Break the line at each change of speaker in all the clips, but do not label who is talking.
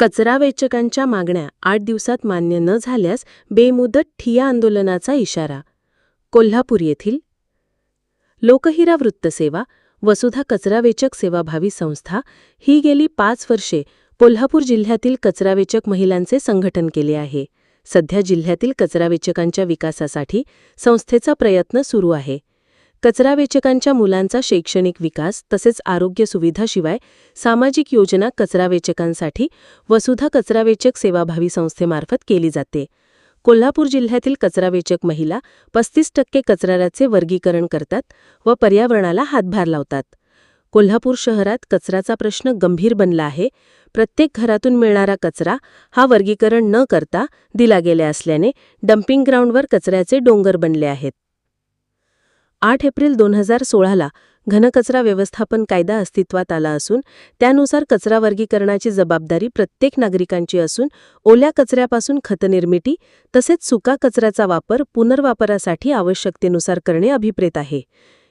कचरा वेचकांच्या मागण्या आठ दिवसात मान्य न झाल्यास बेमुदत ठिया आंदोलनाचा इशारा. कोल्हापूर येथील लोकहिरा वृत्तसेवा वसुधा कचरावेचक सेवाभावी संस्था ही गेली पाच वर्षे कोल्हापूर जिल्ह्यातील कचरावेचक महिलांचे संघटन केले आहे. सध्या जिल्ह्यातील कचरावेचकांच्या विकासासाठी संस्थेचा प्रयत्न सुरू आहे. कचरावेचकांच्या मुलांचा शैक्षणिक विकास तसेच आरोग्य सुविधाशिवाय सामाजिक योजना कचरावेचकांसाठी वसुधा कचरावेचक सेवाभावी संस्थेमार्फत केली जाते. कोल्हापूर जिल्ह्यातील कचरावेचक महिला पस्तीस टक्के कचऱ्याचे वर्गीकरण करतात व पर्यावरणाला हातभार लावतात. कोल्हापूर शहरात कचऱ्याचा प्रश्न गंभीर बनला आहे. प्रत्येक घरातून मिळणारा कचरा हा वर्गीकरण न करता दिला गेला असल्याने डम्पिंग ग्राउंडवर कचऱ्याचे डोंगर बनले आहेत. आठ एप्रिल दोन हजार सोळाला घनकचरा व्यवस्थापन कायदा अस्तित्वात आला असून त्यानुसार कचरा वर्गीकरणाची जबाबदारी प्रत्येक नागरिकांची असून ओल्या कचऱ्यापासून खतनिर्मिती तसेच सुका कचऱ्याचा वापर पुनर्वापरासाठी आवश्यकतेनुसार करणे अभिप्रेत आहे.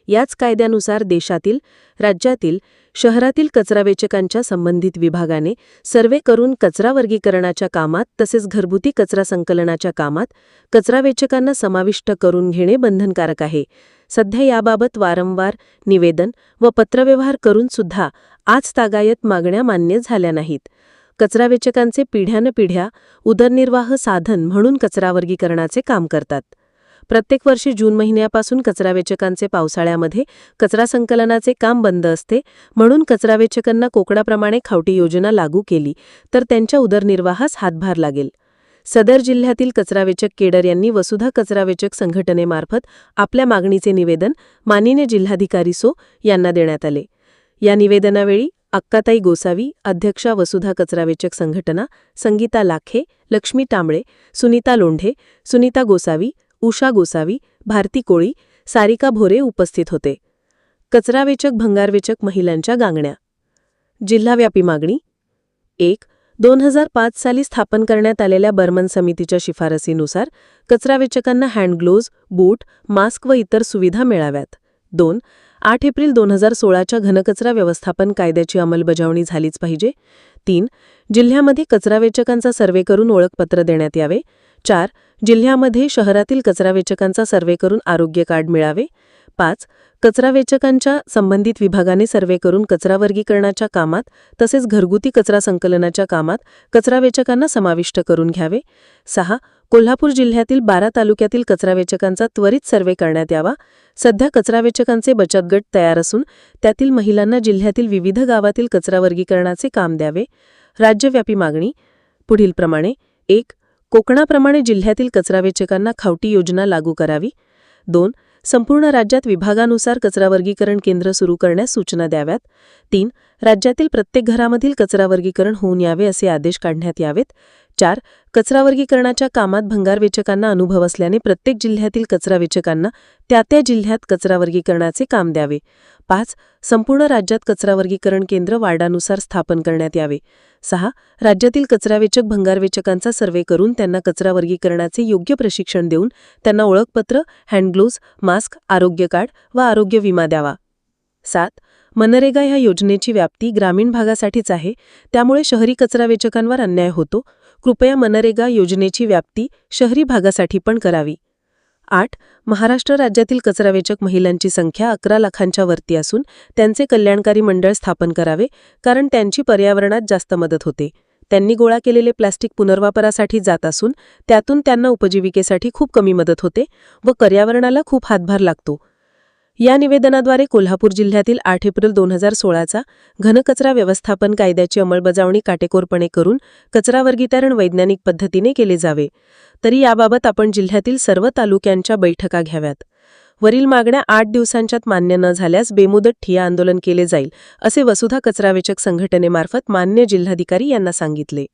याच कायद्यानुसार देशातील राज्यातील शहरातील कचरावेचकांच्या संबंधित विभागाने सर्वे करून कचरा वर्गीकरणाच्या कामात तसेच घरगुती कचरा संकलनाच्या कामात कचरावेचकांना समाविष्ट करून घेणे बंधनकारक आहे. सध्या याबाबत वारंवार निवेदन व पत्रव्यवहार करून सुद्धा आज तागायत मागण्या मान्य झाल्या नाहीत. कचरावेचकांचे पिढ्यानपिढ्या उदरनिर्वाह साधन म्हणून कचरा वर्गीकरणाचे काम करतात. प्रत्येक वर्षी जून महिन्यापासून कचरावेचकांचे पावसाळ्यामध्ये कचरा संकलनाचे काम बंद असते म्हणून कचरावेचकांना कोकणाप्रमाणे खावटी योजना लागू केली तर त्यांच्या उदरनिर्वाहास हातभार लागेल. सदर जिल्ह्यातील कचरावेचक केडर यांनी वसुधा कचरावेचक संघटनेमार्फत आपल्या मागणीचे निवेदन मानिने जिल्हाधिकारी सो यांना देण्यात आले. या निवेदनावेळी अक्काताई गोसावी अध्यक्षा वसुधा कचरावेचक संघटना संगीता लाखे लक्ष्मी टांबळे सुनीता लोंढे सुनीता गोसावी उषा गोसावी भारती कोळी सारिका भोरे उपस्थित होते. कचरावेचक भंगारवेचक महिलांच्या गांगण्या. जिल्हाव्यापी मागणी एक दोन हजार पाच साली स्थापन करण्यात आलेल्या बर्मन समितीच्या शिफारसीनुसार कचरावेचकांना हँडग्लोव्ज बूट मास्क व इतर सुविधा मिळाव्यात. दोन आठ एप्रिल दोन हजार सोळाच्या घनकचरा व्यवस्थापन कायद्याची अंमलबजावणी झालीच पाहिजे. तीन जिल्ह्यामध्ये कचरावेचकांचा सर्वे करून ओळखपत्र देण्यात यावे. चार जिल्ह्यामध्ये शहरातील कचरावेचकांचा सर्वे करून आरोग्य कार्ड मिळावे. पाच कचरावेचकांच्या संबंधित विभागाने सर्वे करून कचरा वर्गीकरणाच्या कामात तसेच घरगुती कचरा संकलनाच्या कामात कचरावेचकांना समाविष्ट करून घ्यावे. सहा कोल्हापूर जिल्ह्यातील बारा तालुक्यातील कचरावेचकांचा त्वरित सर्वे करण्यात यावा. सध्या कचरावेचकांचे बचत गट तयार असून त्यातील महिलांना जिल्ह्यातील विविध गावातील कचरा वर्गीकरणाचे काम द्यावे. राज्यव्यापी मागणी पुढीलप्रमाणे एक कोकणाप्रमाणे जिल्ह्यातील कचरावेचकांना खावटी योजना लागू करावी. दोन संपूर्ण राज्यात विभागानुसार कचरा वर्गीकरण केंद्र सुरू करण्यास सूचना द्याव्यात. तीन राज्यातील प्रत्येक घरामधील कचरा वर्गीकरण होऊन यावे असे आदेश काढण्यात यावेत. चार कचरा वर्गीकरणाच्या कामात भंगारवेचकांना अनुभव असल्याने प्रत्येक जिल्ह्यातील कचरावेचकांना त्या त्या जिल्ह्यात कचरा वर्गीकरणाचे काम द्यावे. पाच संपूर्ण राज्यात कचरा वर्गीकरण केंद्र वार्डानुसार स्थापन करण्यात यावे. सहा राज्यातील कचरावेचक भंगारवेचकांचा सर्वे करून त्यांना कचरा वर्गीकरणाचे योग्य प्रशिक्षण देऊन त्यांना ओळखपत्र हँडग्लोव्ज मास्क आरोग्य कार्ड व आरोग्य विमा द्यावा. सात मनरेगा ह्या योजनेची व्याप्ती ग्रामीण भागासाठीच आहे. त्यामुळे शहरी कचरावेचकांवर अन्याय होतो. कृपया मनरेगा योजनेची व्याप्ती शहरी भागासाठी पण करावी. आठ. महाराष्ट्र राज्यातील कचरावेचक महिलांची संख्या अकरा लाखांच्या वरती असून त्यांचे कल्याणकारी मंडळ स्थापन करावे कारण त्यांची पर्यावरणात जास्त मदत होते. त्यांनी गोळा केलेले प्लास्टिक पुनर्वापरासाठी जात असून त्यातून त्यांना उपजीविकेसाठी खूप कमी मदत होते व पर्यावरणाला खूप हातभार लागतो. या निवेदनाद्वारे कोल्हापूर जिल्ह्यातील आठ एप्रिल दोन हजार सोळाचा घनकचरा व्यवस्थापन कायद्याची अंमलबजावणी काटेकोरपणे करून कचरा वर्गीकरण वैज्ञानिक पद्धतीने केले जावे. तरी याबाबत आपण जिल्ह्यातील सर्व तालुक्यांच्या बैठका घ्याव्यात. वरील मागण्या आठ दिवसांच्यात मान्य न झाल्यास बेमुदत ठिया आंदोलन केले जाईल असे वसुधा कचरावेचक संघटनेमार्फत मान्य जिल्हाधिकारी यांना सांगितले.